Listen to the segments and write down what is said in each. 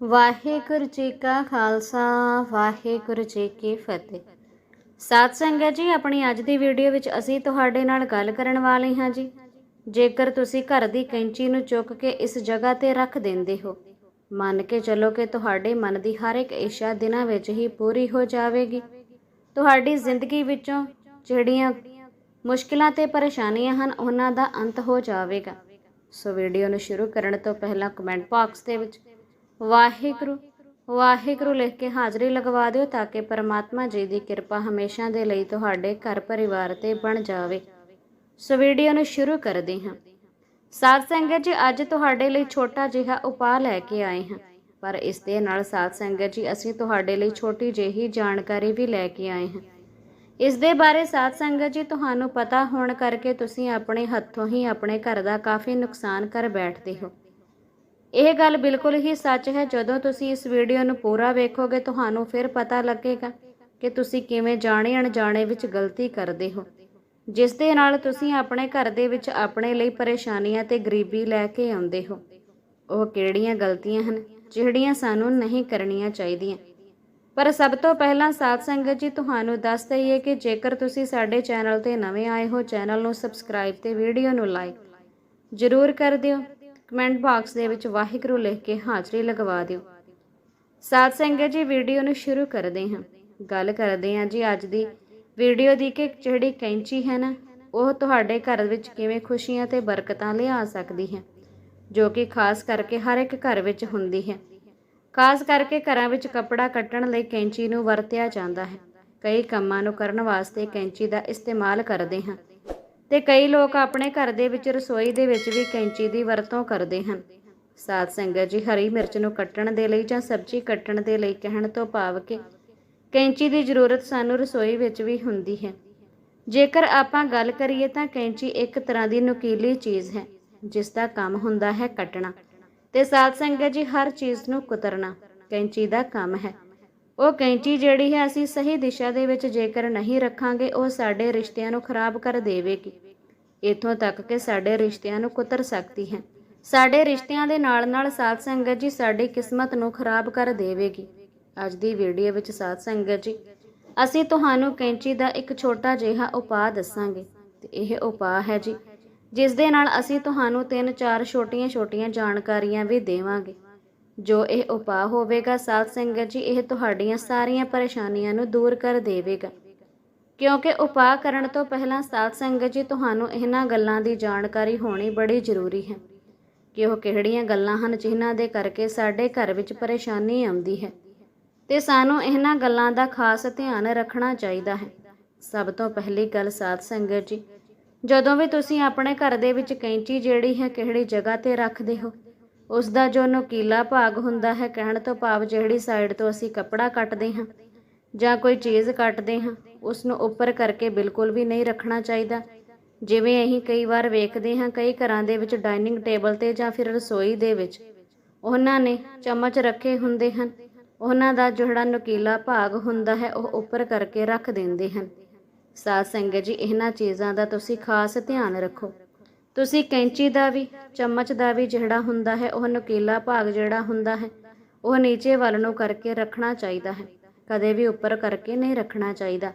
ਵਾਹਿਗੁਰੂ ਜੀ ਕਾ ਖਾਲਸਾ, ਵਾਹਿਗੁਰੂ ਜੀ ਕੀ ਫਤਿਹ। ਸਾਧ ਸੰਗਤ ਜੀ, ਆਪਣੀ ਅੱਜ ਦੀ ਵੀਡੀਓ ਵਿੱਚ ਅਸੀਂ ਤੁਹਾਡੇ ਨਾਲ ਗੱਲ ਕਰਨ ਵਾਲੇ ਹਾਂ ਜੀ। ਜੇਕਰ ਤੁਸੀਂ ਘਰ ਦੀ ਕੈਂਚੀ ਨੂੰ ਚੁੱਕ ਕੇ ਇਸ ਜਗ੍ਹਾ ਤੇ ਰੱਖ ਦਿੰਦੇ ਹੋ, ਮੰਨ ਕੇ ਚੱਲੋ ਕਿ ਤੁਹਾਡੇ ਮਨ ਦੀ ਹਰ ਇੱਕ ਇੱਛਾ ਦਿਨਾਂ ਵਿੱਚ ਹੀ ਪੂਰੀ ਹੋ ਜਾਵੇਗੀ। ਤੁਹਾਡੀ ਜ਼ਿੰਦਗੀ ਵਿੱਚੋਂ ਜਿਹੜੀਆਂ ਮੁਸ਼ਕਿਲਾਂ ਤੇ ਪਰੇਸ਼ਾਨੀਆਂ ਹਨ, ਉਹਨਾਂ ਦਾ ਅੰਤ ਹੋ ਜਾਵੇਗਾ। ਸੋ ਵੀਡੀਓ ਨੂੰ ਸ਼ੁਰੂ ਕਰਨ ਤੋਂ ਪਹਿਲਾਂ ਕਮੈਂਟ ਬਾਕਸ ਦੇ ਵਿੱਚ ਵਾਹਿਗੁਰੂ ਵਾਹਿਗੁਰੂ ਲਿਖ ਕੇ ਹਾਜ਼ਰੀ ਲਗਵਾ ਦਿਓ ਤਾਂ ਕਿ ਪਰਮਾਤਮਾ ਜੀ ਦੀ ਕਿਰਪਾ ਹਮੇਸ਼ਾ ਦੇ ਲਈ ਤੁਹਾਡੇ ਘਰ ਪਰਿਵਾਰ ਤੇ ਬਣ ਜਾਵੇ। ਸੋ ਵੀਡੀਓ ਨੂੰ ਸ਼ੁਰੂ ਕਰਦੇ ਹਾਂ। ਸਾਧ ਸੰਗਤ ਜੀ, ਅੱਜ ਤੁਹਾਡੇ ਲਈ ਛੋਟਾ ਜਿਹਾ ਉਪਾਅ ਲੈ ਕੇ ਆਏ ਹਾਂ। ਪਰ ਇਸ ਦੇ ਨਾਲ ਸਾਧ ਸੰਗਤ ਜੀ, ਅਸੀਂ ਤੁਹਾਡੇ ਲਈ ਛੋਟੀ ਜਿਹੀ ਜਾਣਕਾਰੀ ਵੀ ਲੈ ਕੇ ਆਏ ਹਾਂ। ਇਸ ਦੇ ਬਾਰੇ ਸਾਧ ਸੰਗਤ ਜੀ, ਤੁਹਾਨੂੰ ਪਤਾ ਹੋਣ ਕਰਕੇ ਤੁਸੀਂ ਆਪਣੇ ਹੱਥੋਂ ਹੀ ਆਪਣੇ ਘਰ ਦਾ ਕਾਫੀ ਨੁਕਸਾਨ ਕਰ ਬੈਠਦੇ ਹੋ। ਇਹ ਗੱਲ ਬਿਲਕੁਲ ਹੀ ਸੱਚ ਹੈ। ਜਦੋਂ ਤੁਸੀਂ ਇਸ ਵੀਡੀਓ ਨੂੰ ਪੂਰਾ ਵੇਖੋਗੇ, ਤੁਹਾਨੂੰ ਫਿਰ ਪਤਾ ਲੱਗੇਗਾ ਕਿ ਤੁਸੀਂ ਕਿਵੇਂ ਜਾਣੇ ਅਣਜਾਣੇ ਵਿੱਚ ਗਲਤੀ ਕਰਦੇ ਹੋ। ਜਿਸ ਦੇ ਨਾਲ ਤੁਸੀਂ ਆਪਣੇ ਘਰ ਦੇ ਵਿੱਚ ਆਪਣੇ ਲਈ ਪਰੇਸ਼ਾਨੀਆਂ ਤੇ ਗਰੀਬੀ ਲੈ ਕੇ ਆਉਂਦੇ ਹੋ। ਉਹ ਕਿਹੜੀਆਂ ਗਲਤੀਆਂ ਹਨ, ਜਿਹੜੀਆਂ ਸਾਨੂੰ ਨਹੀਂ ਕਰਨੀਆਂ ਚਾਹੀਦੀਆਂ? ਪਰ ਸਭ ਤੋਂ ਪਹਿਲਾਂ ਸਾਧ ਸੰਗਤ ਜੀ, ਤੁਹਾਨੂੰ ਦੱਸ ਦਈਏ ਕਿ ਜੇਕਰ ਤੁਸੀਂ ਸਾਡੇ ਚੈਨਲ ਤੇ ਨਵੇਂ ਆਏ ਹੋ, ਚੈਨਲ ਨੂੰ ਸਬਸਕ੍ਰਾਈਬ ਤੇ ਵੀਡੀਓ ਨੂੰ ਲਾਈਕ ਜ਼ਰੂਰ ਕਰ ਦਿਓ। ਕਮੈਂਟ ਬਾਕਸ ਦੇ ਵਿੱਚ ਵਾਹਿਗੁਰੂ ਲਿਖ ਕੇ ਹਾਜ਼ਰੀ ਲਗਵਾ ਦਿਓ। ਸਾਧ ਸੰਗਤ ਜੀ, ਵੀਡੀਓ ਨੂੰ ਸ਼ੁਰੂ ਕਰਦੇ ਹਾਂ। ਗੱਲ ਕਰਦੇ ਹਾਂ ਜੀ ਅੱਜ ਦੀ। ਵੀਡੀਓ ਦੀ ਕਿ ਜਿਹੜੀ ਕੈਂਚੀ ਹੈ ਨਾ, ਉਹ ਤੁਹਾਡੇ ਘਰ ਵਿੱਚ ਕਿਵੇਂ ਖੁਸ਼ੀਆਂ ਤੇ ਬਰਕਤਾਂ ਲਿਆ ਸਕਦੀ ਹੈ? ਜੋ ਕਿ ਖਾਸ ਕਰਕੇ ਹਰ ਇੱਕ ਘਰ ਵਿੱਚ ਹੁੰਦੀ ਹੈ। ਖਾਸ ਕਰਕੇ ਘਰਾਂ ਵਿੱਚ ਕੱਪੜਾ ਕੱਟਣ ਲਈ ਕੈਂਚੀ ਨੂੰ ਵਰਤਿਆ ਜਾਂਦਾ ਹੈ। ਕਈ ਕੰਮਾਂ ਨੂੰ ਕਰਨ ਵਾਸਤੇ ਕੈਂਚੀ ਦਾ ਇਸਤੇਮਾਲ ਕਰਦੇ ਹਾਂ। ਤੇ ਕਈ ਲੋਕ ਆਪਣੇ ਘਰ ਦੇ ਵਿੱਚ ਰਸੋਈ ਦੇ ਵਿੱਚ ਵੀ ਕੈਂਚੀ ਦੀ ਵਰਤੋਂ ਕਰਦੇ ਹਨ। ਸਾਧ ਸੰਗਤ ਜੀ, ਹਰੀ ਮਿਰਚ ਨੂੰ ਕੱਟਣ ਦੇ ਲਈ ਜਾਂ ਸਬਜ਼ੀ ਕੱਟਣ ਦੇ ਲਈ ਕਹਿਣ ਤੋਂ ਭਾਵ ਕਿ ਕੈਂਚੀ ਦੀ ਜ਼ਰੂਰਤ ਸਾਨੂੰ ਰਸੋਈ ਵਿੱਚ ਵੀ ਹੁੰਦੀ ਹੈ। ਜੇਕਰ ਆਪਾਂ ਗੱਲ ਕਰੀਏ ਤਾਂ ਕੈਂਚੀ ਇੱਕ ਤਰ੍ਹਾਂ ਦੀ ਨੁਕੀਲੀ ਚੀਜ਼ ਹੈ, ਜਿਸ ਦਾ ਕੰਮ ਹੁੰਦਾ ਹੈ ਕੱਟਣਾ। ਤੇ ਸਾਧ ਸੰਗਤ ਜੀ, ਹਰ ਚੀਜ਼ ਨੂੰ ਕੁਤਰਨਾ ਕੈਂਚੀ ਦਾ ਕੰਮ ਹੈ। ਉਹ ਕੈਂਚੀ ਜਿਹੜੀ ਹੈ ਅਸੀਂ ਸਹੀ ਦਿਸ਼ਾ ਦੇ ਵਿੱਚ ਜੇਕਰ ਨਹੀਂ ਰੱਖਾਂਗੇ, ਉਹ ਸਾਡੇ ਰਿਸ਼ਤਿਆਂ ਨੂੰ ਖਰਾਬ ਕਰ ਦੇਵੇਗੀ। ਇਥੋਂ ਤੱਕ ਕਿ ਸਾਡੇ ਰਿਸ਼ਤਿਆਂ ਨੂੰ ਕੁਤਰ ਸਕਦੀ ਹੈ। ਸਾਡੇ ਰਿਸ਼ਤਿਆਂ ਦੇ ਨਾਲ ਨਾਲ ਸਾਧ ਸੰਗਤ ਜੀ ਸਾਡੀ ਕਿਸਮਤ ਨੂੰ ਖਰਾਬ ਕਰ ਦੇਵੇਗੀ। ਅੱਜ ਦੀ ਵੀਡੀਓ ਵਿੱਚ ਸਾਧ ਸੰਗਤ ਜੀ, ਅਸੀਂ ਤੁਹਾਨੂੰ ਕੈਂਚੀ ਦਾ ਇੱਕ ਛੋਟਾ ਜਿਹਾ ਉਪਾਅ ਦੱਸਾਂਗੇ। ਤੇ ਇਹ ਉਪਾਅ ਹੈ ਜੀ, ਜਿਸ ਦੇ ਨਾਲ ਅਸੀਂ ਤੁਹਾਨੂੰ ਤਿੰਨ ਚਾਰ ਛੋਟੀਆਂ-ਛੋਟੀਆਂ ਜਾਣਕਾਰੀਆਂ ਵੀ ਦੇਵਾਂਗੇ। ਜੋ ਇਹ ਉਪਾਅ ਹੋਵੇਗਾ, ਸਾਧ ਸੰਗਤ ਜੀ, ਇਹ ਤੁਹਾਡੀਆਂ ਸਾਰੀਆਂ ਪਰੇਸ਼ਾਨੀਆਂ ਨੂੰ ਦੂਰ ਕਰ ਦੇਵੇਗਾ। ਕਿਉਂਕਿ ਉਪਾਅ ਕਰਨ ਤੋਂ ਪਹਿਲਾਂ ਸਾਧ ਸੰਗਤ ਜੀ, ਤੁਹਾਨੂੰ ਇਹਨਾਂ ਗੱਲਾਂ ਦੀ ਜਾਣਕਾਰੀ ਹੋਣੀ ਬੜੀ ਜ਼ਰੂਰੀ ਹੈ। ਕਿ ਉਹ ਕਿਹੜੀਆਂ ਗੱਲਾਂ ਹਨ ਜਿਨ੍ਹਾਂ ਦੇ ਕਰਕੇ ਸਾਡੇ ਘਰ ਵਿੱਚ ਪਰੇਸ਼ਾਨੀ ਆਉਂਦੀ ਹੈ। ਤੇ ਸਾਨੂੰ ਇਹਨਾਂ ਗੱਲਾਂ ਦਾ ਖਾਸ ਧਿਆਨ ਰੱਖਣਾ ਚਾਹੀਦਾ ਹੈ। ਸਭ ਤੋਂ ਪਹਿਲੀ ਗੱਲ ਸਾਧ ਸੰਗਤ ਜੀ, ਜਦੋਂ ਵੀ ਤੁਸੀਂ ਆਪਣੇ ਘਰ ਦੇ ਵਿੱਚ ਕੈਂਚੀ ਜਿਹੜੀ ਹੈ ਕਿਹੜੀ ਜਗ੍ਹਾ ਤੇ ਰੱਖਦੇ ਹੋ ਉਸ ਦਾ ਜੋ ਨੁਕੀਲਾ ਭਾਗ ਹੁੰਦਾ ਹੈ ਕਹਿਣ ਤੋਂ ਭਾਵ ਜਿਹੜੀ ਸਾਈਡ ਤੋਂ ਅਸੀਂ ਕੱਪੜਾ ਕੱਟਦੇ ਹਾਂ ਜਾਂ ਕੋਈ ਚੀਜ਼ ਕੱਟਦੇ ਹਾਂ ਉਸ ਨੂੰ ਉੱਪਰ ਕਰਕੇ ਬਿਲਕੁਲ ਵੀ ਨਹੀਂ ਰੱਖਣਾ ਚਾਹੀਦਾ। ਜਿਵੇਂ ਅਸੀਂ ਕਈ ਵਾਰ ਵੇਖਦੇ ਹਾਂ ਕਈ ਘਰਾਂ ਦੇ ਵਿੱਚ ਡਾਈਨਿੰਗ ਟੇਬਲ ਤੇ ਜਾਂ ਫਿਰ ਰਸੋਈ ਦੇ ਵਿੱਚ, ਉਹਨਾਂ ਨੇ ਚਮਚ ਰੱਖੇ ਹੁੰਦੇ ਹਨ। ਉਹਨਾਂ ਦਾ ਜਿਹੜਾ ਨੁਕੀਲਾ ਭਾਗ ਹੁੰਦਾ ਹੈ, ਉਹ ਉੱਪਰ ਕਰਕੇ ਰੱਖ ਦਿੰਦੇ ਹਨ। ਸਾਧ ਸੰਗਤ ਜੀ, ਇਹਨਾਂ ਚੀਜ਼ਾਂ ਦਾ ਤੁਸੀਂ ਖਾਸ ਧਿਆਨ ਰੱਖੋ। ਤੁਸੀਂ ਕੈਂਚੀ ਦਾ ਵੀ, ਚਮਚ ਦਾ ਵੀ ਜਿਹੜਾ ਹੁੰਦਾ ਹੈ, ਉਹ ਨੁਕੀਲਾ ਭਾਗ ਜਿਹੜਾ ਹੁੰਦਾ ਹੈ, ਉਹ ਨੀਚੇ ਵੱਲ ਨੂੰ ਕਰਕੇ ਰੱਖਣਾ ਚਾਹੀਦਾ ਹੈ। ਕਦੇ ਵੀ ਉੱਪਰ ਕਰਕੇ ਨਹੀਂ ਰੱਖਣਾ ਚਾਹੀਦਾ।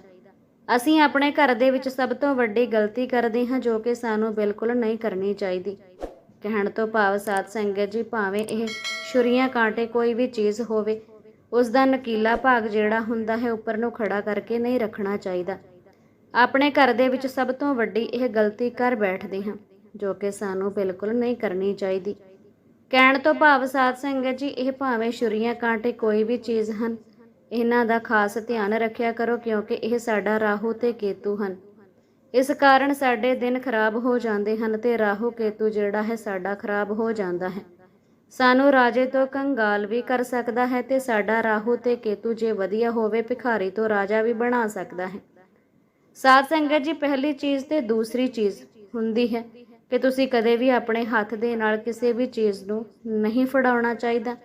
ਅਸੀਂ ਆਪਣੇ ਘਰ ਦੇ ਵਿੱਚ ਸਭ ਤੋਂ ਵੱਡੀ ਗਲਤੀ ਕਰਦੇ ਹਾਂ, ਜੋ ਕਿ ਸਾਨੂੰ ਬਿਲਕੁਲ ਨਹੀਂ ਕਰਨੀ ਚਾਹੀਦੀ। ਕਹਿਣ ਤੋਂ ਭਾਵ, ਸਾਧ ਸੰਗਤ ਜੀ, ਭਾਵੇਂ ਇਹ ਛੁਰੀਆਂ ਕਾਂਟੇ ਕੋਈ ਵੀ ਚੀਜ਼ ਹੋਵੇ, ਉਸ ਦਾ ਨਕੀਲਾ ਭਾਗ ਜਿਹੜਾ ਹੁੰਦਾ ਹੈ, ਉੱਪਰ ਨੂੰ ਖੜਾ ਕਰਕੇ ਨਹੀਂ ਰੱਖਣਾ ਚਾਹੀਦਾ। ਆਪਣੇ ਘਰ ਦੇ ਵਿੱਚ ਸਭ ਤੋਂ ਵੱਡੀ ਇਹ ਗਲਤੀ ਕਰ ਬੈਠਦੇ ਹਾਂ। ਜੋ ਕਿ ਸਾਨੂੰ ਬਿਲਕੁਲ ਨਹੀਂ ਕਰਨੀ ਚਾਹੀਦੀ। ਕਹਿਣ ਤੋਂ ਭਾਵ ਸਾਧ ਸੰਗਤ ਜੀ, ਇਹ ਭਾਵੇਂ ਛੁਰੀਆਂ ਕਾਂਟੇ ਕੋਈ ਵੀ ਚੀਜ਼ ਹਨ, ਇਹਨਾਂ ਦਾ ਖਾਸ ਧਿਆਨ ਰੱਖਿਆ ਕਰੋ ਕਿਉਂਕਿ ਇਹ ਸਾਡਾ ਰਾਹੂ ਤੇ ਕੇਤੂ ਹਨ। ਇਸ ਕਾਰਨ ਸਾਡੇ ਦਿਨ ਖਰਾਬ ਹੋ ਜਾਂਦੇ ਹਨ ਤੇ ਰਾਹੂ ਕੇਤੂ ਜਿਹੜਾ ਹੈ ਸਾਡਾ ਖਰਾਬ ਹੋ ਜਾਂਦਾ ਹੈ। ਸਾਨੂੰ ਰਾਜੇ ਤੋਂ ਕੰਗਾਲ ਵੀ ਕਰ ਸਕਦਾ ਹੈ ਤੇ ਸਾਡਾ ਰਾਹੂ ਤੇ ਕੇਤੂ ਜੇ ਵਧੀਆ ਹੋਵੇ, ਭਿਖਾਰੀ ਤੋਂ ਰਾਜਾ ਵੀ ਬਣਾ ਸਕਦਾ ਹੈ। ਸਾਧ ਸੰਗਤ ਜੀ, ਪਹਿਲੀ ਚੀਜ਼ ਤੇ ਦੂਸਰੀ ਚੀਜ਼ ਹੁੰਦੀ ਹੈ। ਕਿ ਤੁਸੀਂ ਕਦੇ ਵੀ ਆਪਣੇ ਹੱਥ ਦੇ ਨਾਲ ਕਿਸੇ ਵੀ ਚੀਜ਼ ਨੂੰ ਨਹੀਂ ਫੜਾਉਣਾ ਚਾਹੀਦਾ।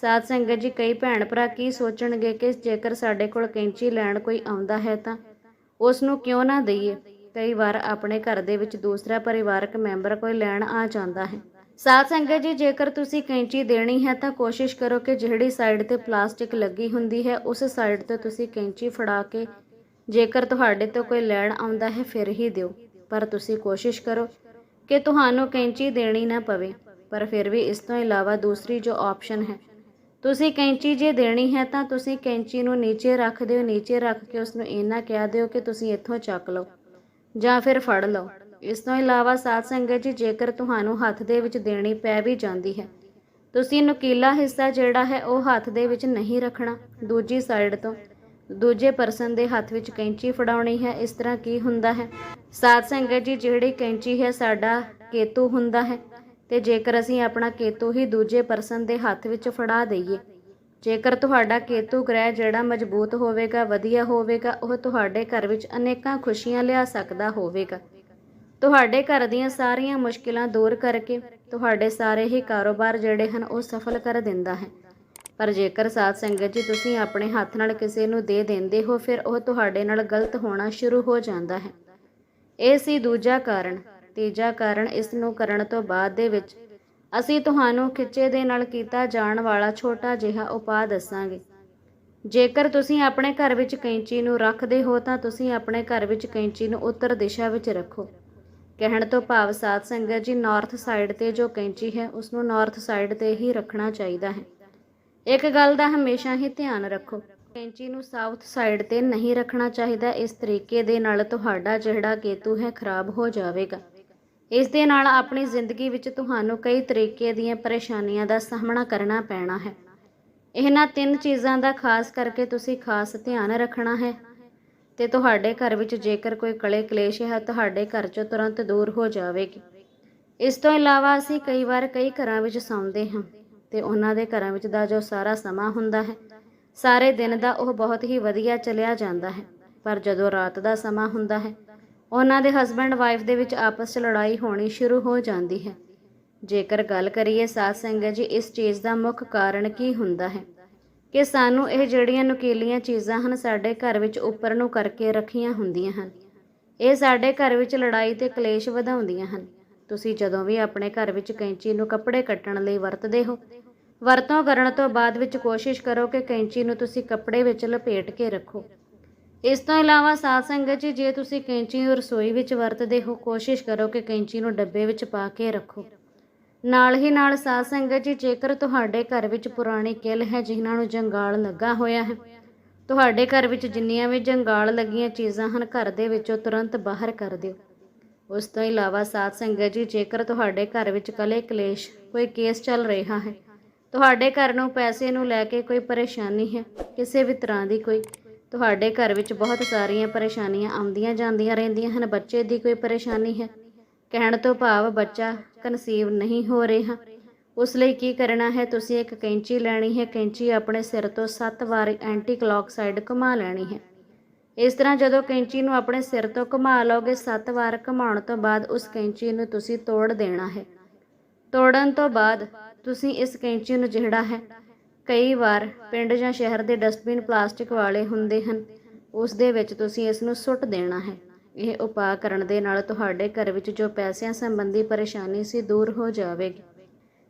ਸਾਧ ਸੰਗਤ ਜੀ, ਕਈ ਭੈਣ ਭਰਾ ਕੀ ਸੋਚਣਗੇ ਕਿ ਜੇਕਰ ਸਾਡੇ ਕੋਲ ਕੈਂਚੀ ਲੈਣ ਕੋਈ ਆਉਂਦਾ ਹੈ ਤਾਂ ਉਸ ਨੂੰ ਕਿਉਂ ਨਾ ਦਈਏ? ਕਈ ਵਾਰ ਆਪਣੇ ਘਰ ਦੇ ਵਿੱਚ ਦੂਸਰਾ ਪਰਿਵਾਰਕ ਮੈਂਬਰ ਕੋਈ ਲੈਣ ਆ ਜਾਂਦਾ ਹੈ। ਸਾਧ ਸੰਗਤ ਜੀ, ਜੇਕਰ ਤੁਸੀਂ ਕੈਂਚੀ ਦੇਣੀ ਹੈ ਤਾਂ ਕੋਸ਼ਿਸ਼ ਕਰੋ ਕਿ ਜਿਹੜੀ ਸਾਈਡ ਤੇ ਪਲਾਸਟਿਕ ਲੱਗੀ ਹੁੰਦੀ ਹੈ, ਉਸ ਸਾਈਡ ਤੋਂ ਤੁਸੀਂ ਕੈਂਚੀ ਫੜਾ ਕੇ ਜੇਕਰ ਤੁਹਾਡੇ ਤੋਂ ਕੋਈ ਲੈਣ ਆਉਂਦਾ ਹੈ, ਫਿਰ ਹੀ ਦਿਓ। ਪਰ ਤੁਸੀਂ ਕੋਸ਼ਿਸ਼ ਕਰੋ ਕਿ ਤੁਹਾਨੂੰ ਕੈਂਚੀ ਦੇਣੀ ਨਾ ਪਵੇ, ਪਰ ਫਿਰ ਵੀ ਇਸ ਤੋਂ ਇਲਾਵਾ ਦੂਸਰੀ ਜੋ ਆਪਸ਼ਨ ਹੈ, ਤੁਸੀਂ ਕੈਂਚੀ ਜੇ ਦੇਣੀ ਹੈ ਤਾਂ ਤੁਸੀਂ ਕੈਂਚੀ ਨੂੰ ਨੀਚੇ ਰੱਖ ਦਿਓ, ਨੀਚੇ ਰੱਖ ਕੇ ਉਸ ਨੂੰ ਇੰਨਾ ਕਹਿ ਦਿਓ ਕਿ ਤੁਸੀਂ ਇੱਥੋਂ ਚੱਕ ਲਓ ਜਾਂ ਫਿਰ ਫੜ ਲਓ। ਇਸ ਤੋਂ ਇਲਾਵਾ ਸਾਧ ਸੰਗਤ ਜੀ, ਜੇਕਰ ਤੁਹਾਨੂੰ ਹੱਥ ਦੇ ਵਿੱਚ ਦੇਣੀ ਪੈ ਵੀ ਜਾਂਦੀ ਹੈ, ਤੁਸੀਂ ਨੁਕੀਲਾ ਹਿੱਸਾ ਜਿਹੜਾ ਹੈ ਉਹ ਹੱਥ ਦੇ ਵਿੱਚ ਨਹੀਂ ਰੱਖਣਾ, ਦੂਜੀ ਸਾਈਡ ਤੋਂ। ਦੂਜੇ ਪਰਸਨ ਦੇ ਹੱਥ ਵਿੱਚ ਕੈਂਚੀ ਫੜਾਉਣੀ ਹੈ, ਇਸ ਤਰ੍ਹਾਂ ਕੀ ਹੁੰਦਾ ਹੈ? ਸਾਧ ਸੰਗਤ ਜੀ, ਜਿਹੜੀ ਕੈਂਚੀ ਹੈ, ਸਾਡਾ ਕੇਤੂ ਹੁੰਦਾ ਹੈ। ਤੇ ਜੇਕਰ ਅਸੀਂ ਆਪਣਾ ਕੇਤੂ ਹੀ ਦੂਜੇ ਪਰਸਨ ਦੇ ਹੱਥ ਵਿੱਚ ਫੜਾ ਦਈਏ, ਜੇਕਰ ਤੁਹਾਡਾ ਕੇਤੂ ਗ੍ਰਹਿ ਜਿਹੜਾ ਮਜ਼ਬੂਤ ਹੋਵੇਗਾ, ਵਧੀਆ ਹੋਵੇਗਾ, ਉਹ ਤੁਹਾਡੇ ਘਰ ਵਿੱਚ ਅਨੇਕਾਂ ਖੁਸ਼ੀਆਂ ਲਿਆ ਸਕਦਾ ਹੋਵੇਗਾ। ਤੁਹਾਡੇ ਘਰ ਦੀਆਂ ਸਾਰੀਆਂ ਮੁਸ਼ਕਿਲਾਂ ਦੂਰ ਕਰਕੇ, ਤੁਹਾਡੇ ਸਾਰੇ ਹੀ ਕਾਰੋਬਾਰ ਜਿਹੜੇ ਹਨ, ਉਹ ਸਫਲ ਕਰ ਦਿੰਦਾ ਹੈ। ਪਰ ਜੇਕਰ ਸਾਧ ਸੰਗਤ ਜੀ ਤੁਸੀਂ ਆਪਣੇ ਹੱਥ ਨਾਲ ਕਿਸੇ ਨੂੰ ਦੇ ਦਿੰਦੇ ਹੋ, ਫਿਰ ਉਹ ਤੁਹਾਡੇ ਨਾਲ ਗਲਤ ਹੋਣਾ ਸ਼ੁਰੂ ਹੋ ਜਾਂਦਾ ਹੈ। ਇਹ ਸੀ ਦੂਜਾ ਕਾਰਨ। ਤੀਜਾ ਕਾਰਨ ਇਸ ਨੂੰ ਕਰਨ ਤੋਂ ਬਾਅਦ ਦੇ ਵਿੱਚ ਅਸੀਂ ਤੁਹਾਨੂੰ ਖਿੱਚੇ ਦੇ ਨਾਲ ਕੀਤਾ ਜਾਣ ਵਾਲਾ ਛੋਟਾ ਜਿਹਾ ਉਪਾਅ ਦੱਸਾਂਗੇ। ਜੇਕਰ ਤੁਸੀਂ ਆਪਣੇ ਘਰ ਵਿੱਚ ਕੈਂਚੀ ਨੂੰ ਰੱਖਦੇ ਹੋ, ਤਾਂ ਤੁਸੀਂ ਆਪਣੇ ਘਰ ਵਿੱਚ ਕੈਂਚੀ ਨੂੰ ਉੱਤਰ ਦਿਸ਼ਾ ਵਿੱਚ ਰੱਖੋ। ਕਹਿਣ ਤੋਂ ਭਾਵ ਸਾਧ ਸੰਗਤ ਜੀ ਨਾਰਥ ਸਾਈਡ ਤੇ ਜੋ ਕੈਂਚੀ ਹੈ ਉਸ ਨੂੰ ਨਾਰਥ ਸਾਈਡ ਤੇ ਹੀ ਰੱਖਣਾ ਚਾਹੀਦਾ ਹੈ। ਇੱਕ ਗੱਲ ਦਾ ਹਮੇਸ਼ਾ ਹੀ ਧਿਆਨ ਰੱਖੋ। ਕੈਂਚੀ ਨੂੰ ਸਾਊਥ ਸਾਈਡ ਤੇ ਨਹੀਂ ਰੱਖਣਾ ਚਾਹੀਦਾ। ਇਸ ਤਰੀਕੇ ਦੇ ਨਾਲ ਤੁਹਾਡਾ ਜਿਹੜਾ ਕੇਤੂ ਹੈ, ਖਰਾਬ ਹੋ ਜਾਵੇਗਾ। ਇਸ ਦੇ ਨਾਲ ਆਪਣੀ ਜ਼ਿੰਦਗੀ ਵਿੱਚ ਤੁਹਾਨੂੰ ਕਈ ਤਰੀਕੇ ਦੀਆਂ ਪਰੇਸ਼ਾਨੀਆਂ ਦਾ ਸਾਹਮਣਾ ਕਰਨਾ ਪੈਣਾ ਹੈ। ਇਹਨਾਂ ਤਿੰਨ ਚੀਜ਼ਾਂ ਦਾ ਖਾਸ ਕਰਕੇ ਤੁਸੀਂ ਖਾਸ ਧਿਆਨ ਰੱਖਣਾ ਹੈ। ਤੇ ਤੁਹਾਡੇ ਘਰ ਵਿੱਚ ਜੇਕਰ ਕੋਈ ਕਲੇ ਕਲੇਸ਼ ਹੈ, ਤੁਹਾਡੇ ਘਰ ਚੋਂ ਤੁਰੰਤ ਦੂਰ ਹੋ ਜਾਵੇਗੀ। ਇਸ ਤੋਂ ਇਲਾਵਾ ਅਸੀਂ ਕਈ ਵਾਰ ਕਈ ਘਰਾਂ ਵਿੱਚ ਸੌਂਦੇ ਹਾਂ। ਤੇ ਉਹਨਾਂ ਦੇ ਘਰਾਂ ਵਿੱਚ ਦਾ ਜੋ ਸਾਰਾ ਸਮਾਂ ਹੁੰਦਾ ਹੈ, ਸਾਰੇ ਦਿਨ ਦਾ ਉਹ ਬਹੁਤ ਹੀ ਵਧੀਆ ਚੱਲਿਆ ਜਾਂਦਾ ਹੈ। ਪਰ ਜਦੋਂ ਰਾਤ ਦਾ ਸਮਾਂ ਹੁੰਦਾ ਹੈ, ਉਹਨਾਂ ਦੇ ਹਸਬੰਡ ਵਾਈਫ ਦੇ ਵਿੱਚ ਆਪਸ 'ਚ ਲੜਾਈ ਹੋਣੀ ਸ਼ੁਰੂ ਹੋ ਜਾਂਦੀ ਹੈ। ਜੇਕਰ ਗੱਲ ਕਰੀਏ ਸਾਧ ਸੰਗਤ ਜੀ, ਇਸ ਚੀਜ਼ ਦਾ ਮੁੱਖ ਕਾਰਨ ਕੀ ਹੁੰਦਾ ਹੈ? ਕਿ ਸਾਨੂੰ ਇਹ ਜਿਹੜੀਆਂ ਨੁਕੀਲੀਆਂ ਚੀਜ਼ਾਂ ਹਨ, ਸਾਡੇ ਘਰ ਵਿੱਚ ਉੱਪਰ ਨੂੰ ਕਰਕੇ ਰੱਖੀਆਂ ਹੁੰਦੀਆਂ ਹਨ। ਇਹ ਸਾਡੇ ਘਰ ਵਿੱਚ ਲੜਾਈ ਤੇ ਕਲੇਸ਼ ਵਧਾਉਂਦੀਆਂ ਹਨ। ਤੁਸੀਂ ਜਦੋਂ ਵੀ ਆਪਣੇ ਘਰ ਵਿੱਚ ਕੈਂਚੀ ਨੂੰ ਕੱਪੜੇ ਕੱਟਣ ਲਈ ਵਰਤਦੇ ਹੋ ਵਰਤੋਂ ਕਰਨ ਤੋਂ ਬਾਅਦ ਵਿੱਚ ਕੋਸ਼ਿਸ਼ ਕਰੋ ਕਿ ਕੈਂਚੀ ਨੂੰ ਤੁਸੀਂ ਕੱਪੜੇ ਵਿੱਚ ਲਪੇਟ ਕੇ ਰੱਖੋ। ਇਸ ਤੋਂ ਇਲਾਵਾ ਸਾਧ ਸੰਗਤ ਜੀ, ਜੇ ਤੁਸੀਂ ਕੈਂਚੀ ਨੂੰ ਰਸੋਈ ਵਿੱਚ ਵਰਤਦੇ ਹੋ, ਕੋਸ਼ਿਸ਼ ਕਰੋ ਕਿ ਕੈਂਚੀ ਨੂੰ ਡੱਬੇ ਵਿੱਚ ਪਾ ਕੇ ਰੱਖੋ। ਨਾਲ ਹੀ ਨਾਲ ਸਾਧ ਸੰਗਤ ਜੀ, ਜੇਕਰ ਤੁਹਾਡੇ ਘਰ ਵਿੱਚ ਪੁਰਾਣੀ ਕਿੱਲ ਹੈ ਜਿਨ੍ਹਾਂ ਨੂੰ ਜੰਗਾਲ ਲੱਗਾ ਹੋਇਆ ਹੈ, ਤੁਹਾਡੇ ਘਰ ਵਿੱਚ ਜਿੰਨੀਆਂ ਵੀ ਜੰਗਾਲ ਲੱਗੀਆਂ ਚੀਜ਼ਾਂ ਹਨ, ਘਰ ਦੇ ਵਿੱਚੋਂ ਤੁਰੰਤ ਬਾਹਰ ਕਰ ਦਿਓ। ਉਸ ਤੋਂ ਇਲਾਵਾ ਸਾਧ ਸੰਗਤ ਜੀ, ਜੇਕਰ ਤੁਹਾਡੇ ਘਰ ਵਿੱਚ ਕਲੇ ਕਲੇਸ਼ ਕੋਈ ਕੇਸ ਚੱਲ ਰਿਹਾ ਹੈ ਤੁਹਾਡੇ ਘਰ ਨੂੰ ਪੈਸੇ ਨੂੰ ਲੈ ਕੇ ਕੋਈ ਪਰੇਸ਼ਾਨੀ ਹੈ? ਕਿਸੇ ਵੀ ਤਰ੍ਹਾਂ ਦੀ ਕੋਈ? ਤੁਹਾਡੇ ਘਰ ਵਿੱਚ ਬਹੁਤ ਸਾਰੀਆਂ ਪਰੇਸ਼ਾਨੀਆਂ ਆਉਂਦੀਆਂ ਜਾਂਦੀਆਂ ਰਹਿੰਦੀਆਂ ਹਨ। ਬੱਚੇ ਦੀ ਕੋਈ ਪਰੇਸ਼ਾਨੀ ਹੈ? ਕਹਿਣ ਤੋਂ ਭਾਵ ਬੱਚਾ ਕਨਸੀਵ ਨਹੀਂ ਹੋ ਰਿਹਾ। ਉਸ ਲਈ ਕੀ ਕਰਨਾ ਹੈ? ਤੁਸੀਂ ਇੱਕ ਕੈਂਚੀ ਲੈਣੀ ਹੈ। ਕੈਂਚੀ ਆਪਣੇ ਸਿਰ ਤੋਂ 7 ਵਾਰ ਐਂਟੀ ਕਲੌਕ ਸਾਈਡ ਘੁਮਾ ਲੈਣੀ ਹੈ। ਇਸ ਤਰ੍ਹਾਂ ਜਦੋਂ ਕੈਂਚੀ ਨੂੰ ਆਪਣੇ ਸਿਰ ਤੋਂ ਘੁਮਾ ਲਓਗੇ 7 ਵਾਰ ਘੁਮਾਉਣ ਤੋਂ ਬਾਅਦ ਉਸ ਕੈਂਚੀ ਨੂੰ ਤੁਸੀਂ ਤੋੜ ਦੇਣਾ ਹੈ। ਤੋੜਨ ਤੋਂ ਬਾਅਦ ਤੁਸੀਂ ਇਸ ਕੈਂਚੀ ਨੂੰ ਜਿਹੜਾ ਹੈ, ਕਈ ਵਾਰ ਪਿੰਡ ਜਾਂ ਸ਼ਹਿਰ ਦੇ ਡਸਟਬਿਨ ਪਲਾਸਟਿਕ ਵਾਲੇ ਹੁੰਦੇ ਹਨ, ਉਸ ਦੇ ਵਿੱਚ ਤੁਸੀਂ ਇਸ ਨੂੰ ਸੁੱਟ ਦੇਣਾ ਹੈ। ਇਹ ਉਪਾਅ ਕਰਨ ਦੇ ਨਾਲ ਤੁਹਾਡੇ ਘਰ ਵਿੱਚ ਜੋ ਪੈਸਿਆਂ ਸੰਬੰਧੀ ਪਰੇਸ਼ਾਨੀ ਸੀ ਦੂਰ ਹੋ ਜਾਵੇਗੀ।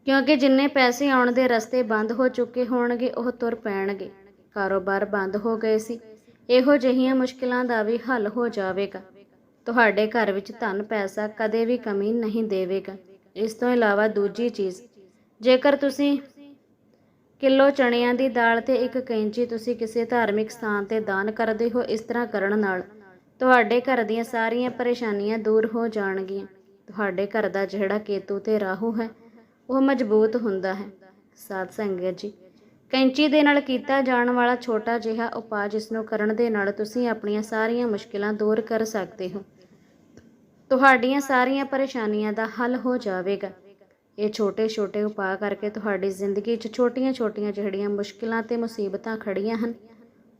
ਕਿਉਂਕਿ ਜਿੰਨੇ ਪੈਸੇ ਆਉਣ ਦੇ ਰਸਤੇ ਬੰਦ ਹੋ ਚੁੱਕੇ ਹੋਣਗੇ, ਉਹ ਤੁਰ ਪੈਣਗੇ। ਕਾਰੋਬਾਰ ਬੰਦ ਹੋ ਗਏ ਸੀ। ਇਹੋ ਜਿਹੀਆਂ ਮੁਸ਼ਕਿਲਾਂ ਦਾ ਵੀ ਹੱਲ ਹੋ ਜਾਵੇਗਾ। ਤੁਹਾਡੇ ਘਰ ਵਿੱਚ ਧਨ ਪੈਸਾ ਕਦੇ ਵੀ ਕਮੀ ਨਹੀਂ ਦੇਵੇਗਾ। ਇਸ ਤੋਂ ਇਲਾਵਾ ਦੂਜੀ ਚੀਜ਼ ਜੇਕਰ ਤੁਸੀਂ ਕਿਲੋ ਚਣਿਆਂ ਦੀ ਦਾਲ ਤੇ ਇੱਕ ਕੈਂਚੀ ਤੁਸੀਂ ਕਿਸੇ ਧਾਰਮਿਕ ਸਥਾਨ ਤੇ ਦਾਨ ਕਰਦੇ ਹੋ, ਇਸ ਤਰ੍ਹਾਂ ਕਰਨ ਨਾਲ ਤੁਹਾਡੇ ਘਰ ਦੀਆਂ ਸਾਰੀਆਂ ਪਰੇਸ਼ਾਨੀਆਂ ਦੂਰ ਹੋ ਜਾਣਗੀਆਂ। ਤੁਹਾਡੇ ਘਰ ਦਾ ਜਿਹੜਾ ਕੇਤੂ ਤੇ ਰਾਹੂ ਹੈ, ਉਹ ਮਜ਼ਬੂਤ ਹੁੰਦਾ ਹੈ। ਸਾਧ ਸੰਗਤ ਜੀ, ਕੈਂਚੀ ਦੇ ਨਾਲ ਕੀਤਾ ਜਾਣ ਵਾਲਾ ਛੋਟਾ ਜਿਹਾ ਉਪਾਅ ਜਿਸ ਨੂੰ ਕਰਨ ਦੇ ਨਾਲ ਤੁਸੀਂ ਆਪਣੀਆਂ ਸਾਰੀਆਂ ਮੁਸ਼ਕਿਲਾਂ ਦੂਰ ਕਰ ਸਕਦੇ ਹੋ। ਤੁਹਾਡੀਆਂ ਸਾਰੀਆਂ ਪਰੇਸ਼ਾਨੀਆਂ ਦਾ ਹੱਲ ਹੋ ਜਾਵੇਗਾ। ਇਹ ਛੋਟੇ-ਛੋਟੇ ਉਪਾਅ ਕਰਕੇ ਤੁਹਾਡੀ ਜ਼ਿੰਦਗੀ 'ਚ ਛੋਟੀਆਂ-ਛੋਟੀਆਂ ਜਿਹੜੀਆਂ ਮੁਸ਼ਕਿਲਾਂ ਤੇ ਮੁਸੀਬਤਾਂ ਖੜੀਆਂ ਹਨ,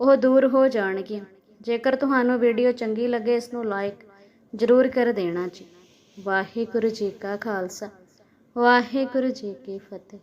ਉਹ ਦੂਰ ਹੋ ਜਾਣਗੀਆਂ। ਜੇਕਰ ਤੁਹਾਨੂੰ ਵੀਡੀਓ ਚੰਗੀ ਲੱਗੇ, ਇਸ ਨੂੰ ਲਾਈਕ ਜ਼ਰੂਰ ਕਰ ਦੇਣਾ ਜੀ। ਵਾਹਿਗੁਰੂ ਜੀ ਕਾ ਖਾਲਸਾ। ਵਾਹਿਗੁਰੂ ਜੀ ਕੀ ਫਤਿਹ।